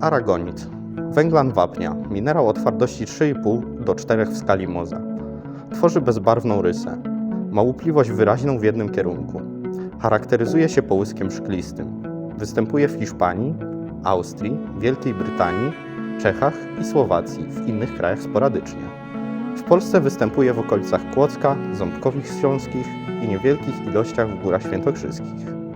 Aragonit. Węglan wapnia. Minerał o twardości 3,5 do 4 w skali moza Tworzy bezbarwną rysę. Ma łupliwość wyraźną w jednym kierunku. Charakteryzuje się połyskiem szklistym. Występuje w Hiszpanii, Austrii, Wielkiej Brytanii, Czechach i Słowacji, w innych krajach sporadycznie. W Polsce występuje w okolicach Kłodzka, Ząbkowic Śląskich i niewielkich ilościach w Górach Świętokrzyskich.